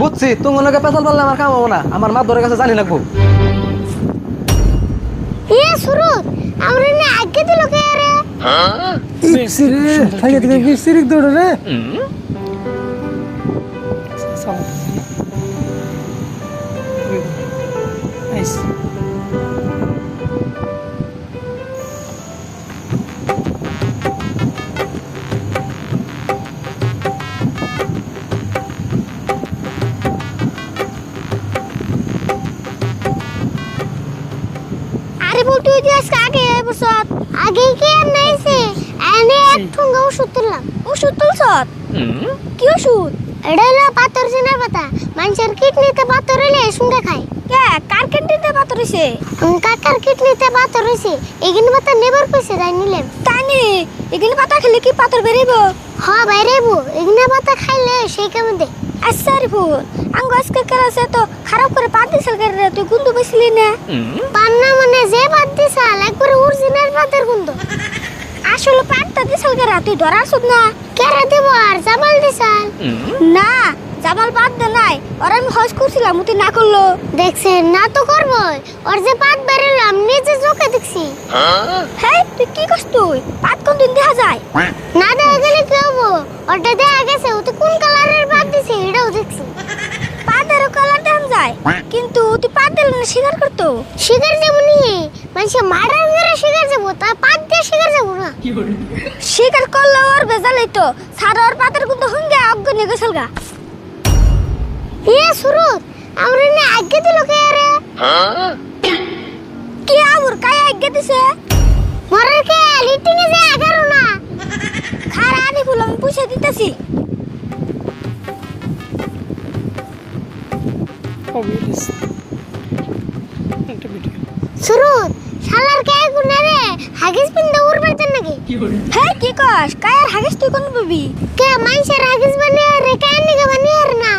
বুঝছি তোমার লোকে পেছাল পারলে আমার কাম হব না। আমার মা ধরে কাছে জানি রাখব। এ সুরত আমরা না আগে দিল কে রে? ইচ্ছি রে থাকে থেকে বিস্তিরিক রে। আরে ওষুধ তুললাম। ওষুধ তুলছত কি ওষুধ? এটা হলো পাথর চেনার পাতা। মানুষের কিডনিতে পাথর হলে সঙ্গে খায়। কে? কার কিডনিতে পাথর হইছে? কাকার কিডনিতে পাথর হইছে। এগিন পাতা নেবার কইছে তাই নিলেন তানি এগিন পাতা খেলে কি পাথর বেরিব? হ বেরিব। এগিন পাতা খাইলে সেই কেমন দে। আচ্ছা রে ফুল আঙ্গ আজকে কেরাসে তো খারাপ করে পাত দিছিল রে? তুই গুন্দু বেছিলি না? পান্না মানে যে পাত দিছাল একবারে অরিজিনাল পাতের গুন্দু আসলে পাতটা দিছাল কে রে তুই ধরাছ না। কেরা দেব আর জামাল দিছাল? না জামাল বাদ দে নাই ওর আমি হজ করছিলাম তুই না করল। দেখছেন না তো করব ওর যে পাত বেরোলাম নিজে চোখে দেখছি। হ্যাঁ? তুই কি করছ তুই? পাত কোন দিন দেখা যায়? না দেখা গেলে কি হব? ওটা দেখা গেছে ও কোন কালারের পাত দিছে এটাও দেখছি। পাতেরও কালার দেখা যায় কিন্তু তুই পাত দিলে না শিকার করতো? শিকার যাব নি মানে মারার মেরে শিকার যাব তা পাত দিয়ে শিকার যাব না। শিকার করলে ওর বেজালই তো সারা ওর পাতের কিন্তু হুঙ্গে অজ্ঞ নিয়ে গেছিল গা। ইয়ে সুরত আমরা না আগে দিল কে রে? কি আবুর কাই আগে দিছে? মরার কে লিটিং এ যে আগারো না। খারা আনি ফুল আমি পুষে দিতেছি। সুরত নাকি হ্যাঁ কি কস? কায়ার হাগিস তুই কোন পাবি? কে মাইসের হাগিস বানিয়ে রে কায়ার নিগে বানিয়ে না।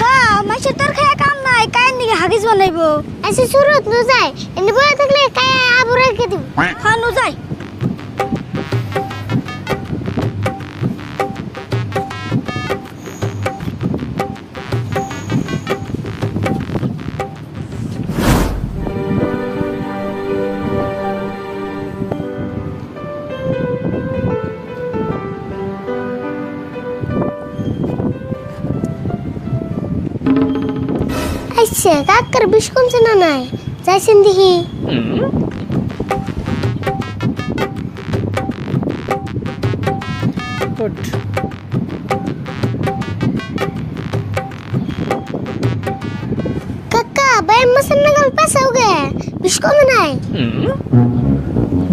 হ্যাঁ মাইসের তোর খায় কাম নাই কায়ার নিগে হাগিস বানাইবো। এসে সুরত নু যায় এনে বয়ে থাকলে কায়া আবুরে কে দিব। হ্যাঁ নু যাই আচ্ছা কাকার বিষ কমছে না নাই যাইছেন দেখি কাকা বাইম মাসের নাগাল পেছাও গে বিষ কমে নাই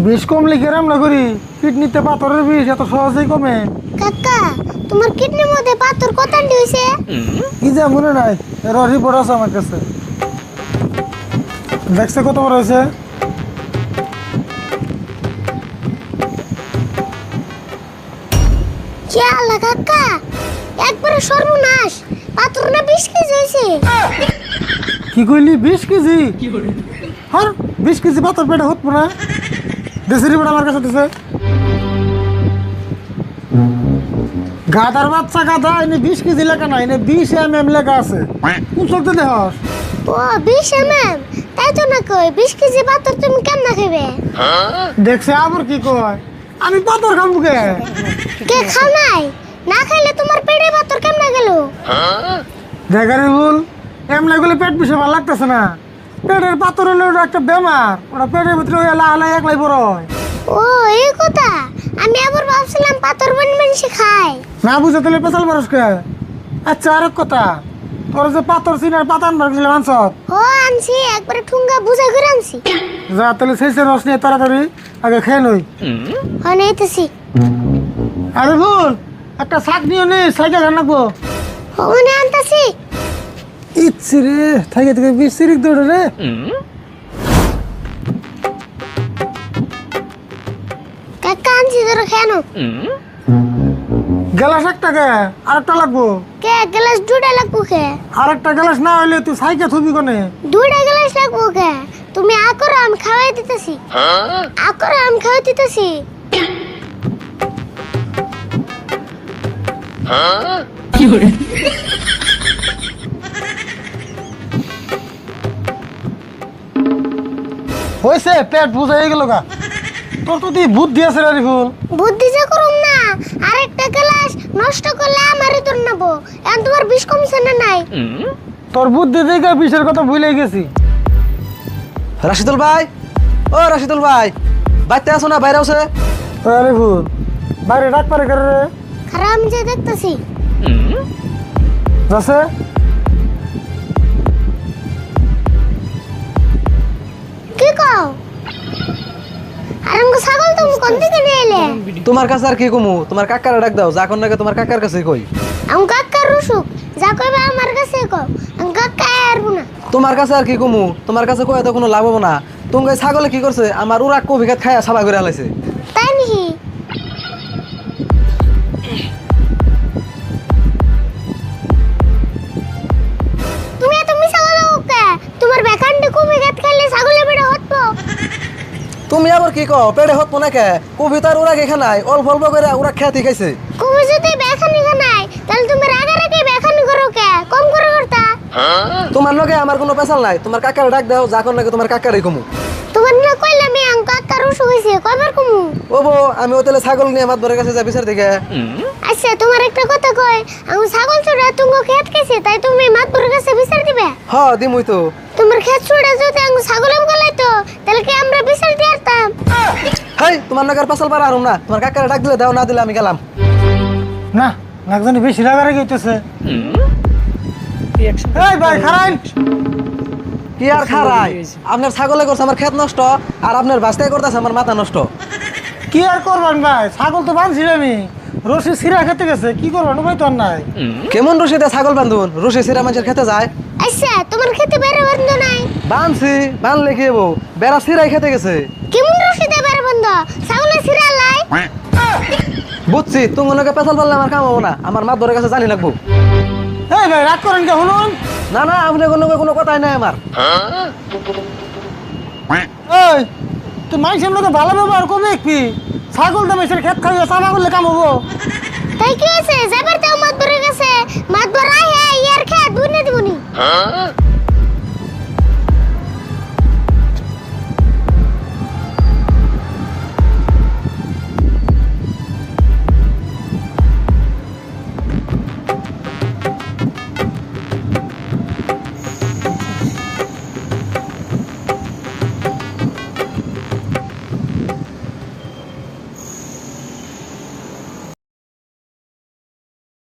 বিষ কমলে কেরাম না করি কিডনিতে পাথরের বিষ এত সহজেই কমে কাকা তোমার কিডনির মধ্যে পাথর কতান্ডি হইছে? কি যা মনে নাই এর রিপোর্ট আছে আমার কাছে। দেখছে কত বড় হয়েছে কি আল্লাহ কাকা একবারে সর্বনাশ পাথর না বিষ কেজি হয়েছে কি কইলি বিশ কেজি? হর বিশ কেজি পাথর পেটে হত না দেশের রিপোর্ট আমার কাছে দিছে। গাদার বাচ্চা গাদা এনে বিশ কেজি লেখা না এনে বিশ এম এম লেখা আছে। কোন চলতে দেহস ও বিশ এমএম তাই তো না কই বিশ কেজি পাথর তুমি কেমন খাবে দেখছে আবার কি কয় আমি পাথর খাব কে? কে খাও নাই? না খাইলে তোমার পেটে পাথর কেমন গেল? দেখারে ভুল এম লাগলে পেট বিষে ভালো লাগতেছে না। পেটের পাথর হলে একটা বেমার ওটা পেটের ভিতরে ওই এলা একলাই বড় হয়। ও এই কথা। আমি আবার ভাবছিলাম পাথর বান মানুষে খায়। না বুঝে তাহলে পেশাল মানুষকে আচ্ছা আর কথা। তোর যে পাথর চিনার পাতান ভাবছিলাম আনছত ও আনছি একবারে ঠুঙ্গা বুঝা করে আনছি। যা তাহলে সেই রস নিয়ে তাড়াতাড়ি আগে খেয়ে নই। হয় নাইতেছি আরে ভুল একটা শাক নিয়ে নে সাইকেল আনাবো ওনে আনতাছি। ইচ্ছি রে থাকে থেকে বিস্তিরিক দৌড়ে রে। কাকা আনছি ধরো কেন গ্লাস একটা কে? আরেকটা লাগবো? কে? গ্লাস দুটা লাগবো কে? আরেকটা গ্লাস না হইলে তুই সাইকেল থুবি কোনে? দুটা গ্লাস লাগবো কে? তুমি আকরো আমি খাওয়াই দিতেছি। আকরো আমি খাওয়াই দিতেছি। হয়েছে পেট বুঝা হয়ে গেল গা। তোর তো তুই বুদ্ধি আছে রে ফুল বুদ্ধি যে করুম আরেকটা ক্লাস নষ্ট করলে আমারই তোর নেব। এখন তোমার বিষ কমছে না নাই? তোর বুদ্ধি দেখে বিষের কথা ভুলে গেছি। রাশিদুল ভাই? ও রাশিদুল ভাই। বাইতে আছো না? বাইরে আছে? আরে ফুল বাইরে ডাক পারে করে রে। খারাপ আমি যে দেখতেছি। যাচ্ছে? কি কও? আর ছাগল তুমি কোন দিকে নিয়ে তোমার কাছে আর কি কমু? তোমার কাকার ডাক দাও যা কোন নাকি তোমার কাকার কাছে কই। আমি কাকার রসুক যা কইবে আমার কাছে কও আমি কাকা আরবো না তোমার কাছে আর কি কমু? তোমার কাছে কয় তো কোনো লাভ হবে না। তুমি ছাগলে কি করছে? আমার উড়া কবিঘাত খায়া সাবা করে হালাইছে আবার কি কও? পেড়ে হত না কে? কবিতার উড়া কে খানাই অল্প অল্প করে উড়া খেয়াতি খাইছে। কমে যদি বেখানি খানাই তাহলে তুমি রাগে রাগে বেখানি করো কে? কম করে করতা তোমার লগে আমার কোনো পেশাল নাই তোমার কাকারে ডাক দাও যা কোন নাকি তোমার কাকারে কমু। তোমার না কইলে আমি আম কাকার রসুক হইছে কয়বার কমু? ও বো আমি ওতেলে ছাগল নিয়ে আমার বরের কাছে যা বিচার দিকে আচ্ছা তোমার একটা কথা কই আমি ছাগল ছোড়া তুমি খেত কেছে তাই তুমি মাত মাতপুরের কাছে বিচার দিবে? হ দিমুই তো। তোমার খেত ছোড়া যদি আমি ছাগল এম গলাইতো তাহলে কি আমরা বিচার হাই তোমার নাগার পাশাল পারা আরম না। তোমার কাকারে ডাক দিলে দাও না দিলে আমি গেলাম। না নাকজানি বেশি রাগারে গেতেছে এই ভাই খারাই কি আর খারাই? আপনার ছাগলে করছে আমার ক্ষেত নষ্ট আর আপনার বাস্তায় করতেছে আমার মাথা নষ্ট। কি আর করবেন ভাই? ছাগল তো বাঁধছি আমি। রশি সিরা খেতে গেছে কি করবেন? উপায় তো আর নাই। কেমন রশিতে ছাগল বান্ধুন রশি সিরা মানুষের খেতে যায়। আচ্ছা তোমার খেতে বেড়ে বন্ধ নাই। বানছি বানলে কি হব বেড়া সিরাই খেতে গেছে। কেমন রসিদে বেড়ে বন্ধ ছাগলের সিরা লাই বুঝছি তুমি ওনাকে পেছাল পারলে আমার কাম হব না। আমার মা ধরে কাছে জানি লাগবো। এই ভাই রাগ করেন কে শুনুন। না না আপনি কোনো কোনো কথাই নাই আমার। এই তুই মানুষের লোকে ভালো ব্যবহার করবে কি? ছাগল তো মেসের খেত খাইয়ে চাপা করলে কাম হব। তাই কি হয়েছে? যাবার তো